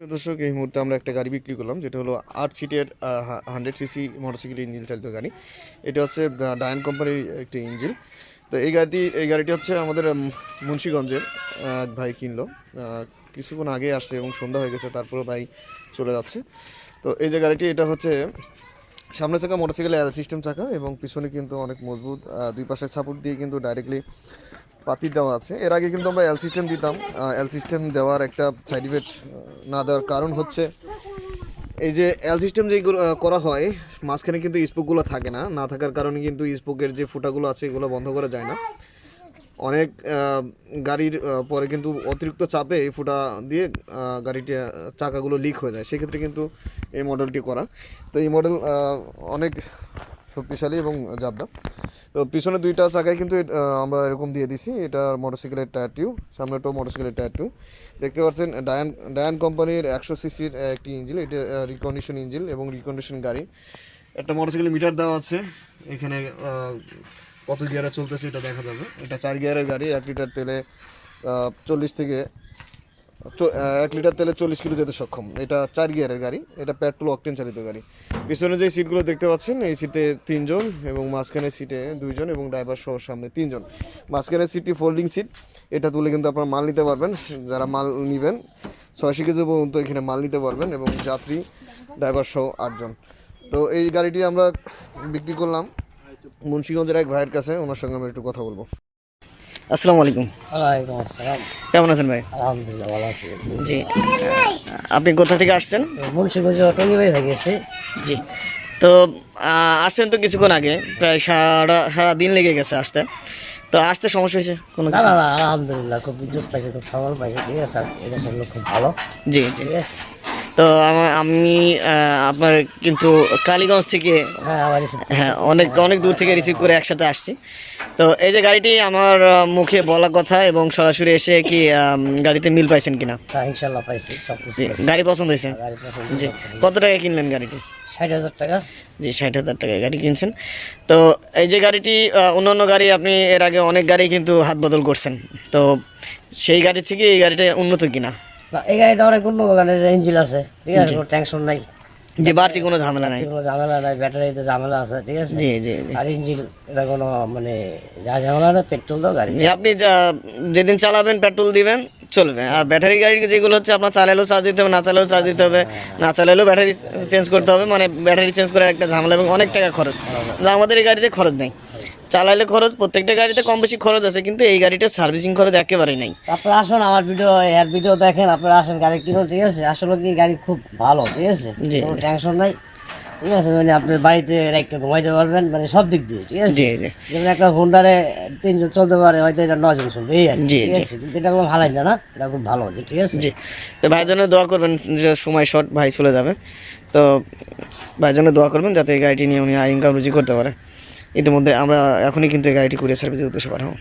দর্শক, এই মুহূর্তে আমরা একটা গাড়ি বিক্রি করলাম, যেটা হলো আট সিটের হান্ড্রেড সিসি মোটরসাইকেল ইঞ্জিন চালিত গাড়ি। এটা হচ্ছে ডায়ন কোম্পানির একটি ইঞ্জিন তো এই গাড়িটি এই গাড়িটি হচ্ছে আমাদের মুন্সিগঞ্জের এক ভাই কিনলো। কিছুক্ষণ আগে আসছে এবং সন্ধ্যা হয়ে গেছে তারপরে ভাই চলে যাচ্ছে। তো এই যে গাড়িটি, এটা হচ্ছে সামনের চাকা মোটরসাইকেলের এল সিস্টেম চাকা এবং পিছনে কিন্তু অনেক মজবুত দুই পাশে সাপোর্ট দিয়ে কিন্তু ডাইরেক্টলি পাতি দেওয়া আছে। এর আগে কিন্তু আমরা এল সিস্টেম দিতাম। এল সিস্টেম দেওয়ার একটা সাইড ইফেক্ট না দেওয়ার কারণ হচ্ছে এই যে এল সিস্টেম যেগুলো করা হয়, মাঝখানে কিন্তু স্পোকগুলো থাকে না। না থাকার কারণে কিন্তু স্পোকের যে ফুটাগুলো আছে, এগুলো বন্ধ করা যায় না। অনেক গাড়ির পরে কিন্তু অতিরিক্ত চাপে এই ফুটা দিয়ে গাড়িটি চাকাগুলো লিক হয়ে যায়। সেক্ষেত্রে কিন্তু এই মডেলটি করা। তো এই মডেল অনেক শক্তিশালী এবং জাবদা তো পিছনে দুইটা চাকায় কিন্তু আমরা এরকম দিয়ে দিছি। এটা মোটরসাইকেলের টায়ার টিউ সামনেটাও মোটরসাইকেলের টায়ার টিউ দেখতে পাচ্ছেন ডায়ান ডায়ান কোম্পানির একশো সিসির একটি ইঞ্জিন এটা রিকন্ডিশন ইঞ্জিন এবং রিকন্ডিশন গাড়ি। একটা মোটরসাইকেল মিটার দেওয়া আছে। এখানে কত গিয়ারে চলতেছে এটা দেখা যাবে। এটা চার গিয়ারের গাড়ি, এক লিটার তেলে চল্লিশ থেকে এক লিটার তেলে চল্লিশ কিলো যেতে সক্ষম। এটা চার গিয়ারের গাড়ি, এটা পেট্রোল অকটেন চালিত গাড়ি। পিছনে যে সিটগুলো দেখতে পাচ্ছেন, এই সিটে তিনজন এবং মাঝখানের সিটে দুইজন এবং ড্রাইভার সহ সামনে তিনজন। মাঝখানের সিটটি ফোল্ডিং সিট এটা তুলে কিন্তু আপনারা মাল নিতে পারবেন, যারা মাল নেবেন। ছয়শো কেজি পর্যন্ত এখানে মাল নিতে পারবেন এবং যাত্রী ড্রাইভার সহ আটজন। তো, এই গাড়িটি আমরা বিক্রি করলাম মুন্সিগঞ্জের এক ভাইয়ের কাছে, ওনার সঙ্গে আমরা একটু কথা বলব। আসসালামু আলাইকুম। ওয়ালাইকুম আসসালাম। কেমন আছেন ভাই? আলহামদুলিল্লাহ ভালো আছি। জি। আপনি কোথা থেকে আসছেন? মুন্সিগঞ্জ টঙ্গি বাড়ি থেকে এসে জি। তো আসছেন তো কিছুক্ষণ আগে প্রায় সারা সারা দিন লেগে গেছে আসতে। তো আসতে সমস্যা হয়েছে কোনো কিছু? না আলহামদুলিল্লাহ খুব ইজ্জত পাইছে খুব সম্মান পাইছে ঠিক আছে এটা সব লোক খুব ভালো। জি জি। ঠিক আছে। তো আমা- আমি আপনার কিন্তু কালীগঞ্জ থেকে হ্যাঁ হ্যাঁ অনেক অনেক দূর থেকে রিসিভ করে একসাথে আসছি। তো এই যে গাড়িটি আমার মুখে বলা কথা এবং সরাসরি এসে কি গাড়িতে মিল পাইছেন কিনা? ইনশাল্লাহ পাইছি জি গাড়ি পছন্দ হয়েছে? গাড়ি জি কত টাকা কিনলেন গাড়িটি? ষাট হাজার টাকা। জি ষাট হাজার টাকায় গাড়ি কিনছেন। তো এই যে গাড়িটি আহ, অন্যান্য গাড়ি আপনি এর আগে অনেক গাড়ি কিন্তু হাত বদল করছেন। তো সেই গাড়ি থেকে এই গাড়িটা উন্নত কিনা? এই গাড়িটা অনেক উন্নত গানের ইঞ্জিন আছে ঠিক আছে কোনো টেনশন নাই। যে বাড়তি কোনো ঝামেলা নাই। কোনো ঝামেলা নাই ব্যাটারিতে ঝামেলা আছে ঠিক আছে। জি জি জি। আর ইঞ্জিন এটা কোনো মানে যা ঝামেলা না পেট্রোল দাও গাড়ি আপনি যা- যেদিন চালাবেন পেট্রোল দিবেন চলবে। আর ব্যাটারি গাড়ি যেগুলো হচ্ছে আপনার চালালেও চার্জ দিতে হবে না চালালেও চার্জ দিতে হবে না চালালেও ব্যাটারি চেঞ্জ করতে হবে মানে ব্যাটারি চেঞ্জ করার একটা ঝামেলা এবং অনেক টাকা খরচ। যা আমাদের এই গাড়িতে খরচ নেই। চালালে খরচ প্রত্যেকটা গাড়িতে কম বেশি খরচ আছে কিন্তু এই গাড়িটার সার্ভিসিং খরচ একেবারেই নেই। আপনারা আসুন আমার ভিডিও এর ভিডিও দেখেন আপনারা আসেন গাড়ি কিনুন ঠিক আছে? আসলে কি গাড়ি খুব ভালো ঠিক আছে। কোনো টেনশন নাই ঠিক আছে? মানে আপনার বাড়িতে রেখে ঘুমাইতে পারবেন মানে সব দিক দিয়ে ঠিক আছে? যেমন একটা হোন্ডারে তিনজন চলতে পারে হয়তো এটা নজন চলবে এই আর ঠিক আছে? কিন্তু এটা কোনো ভালো না না এটা খুব ভালো আছে ঠিক আছে? জি। তো ভাইয়ের জন্য দোয়া করবেন সময় শর্ট ভাই চলে যাবে। তো ভাইয়ের জন্য দোয়া করবেন যাতে এই গাড়িটি নিয়ে উনি ইনকাম রুজি করতে পারে। ইতিমধ্যে আমরা এখনই কিন্তু গাড়িটি কুরিয়ার সার্ভিসের উদ্দেশ্যে পাঠাবো।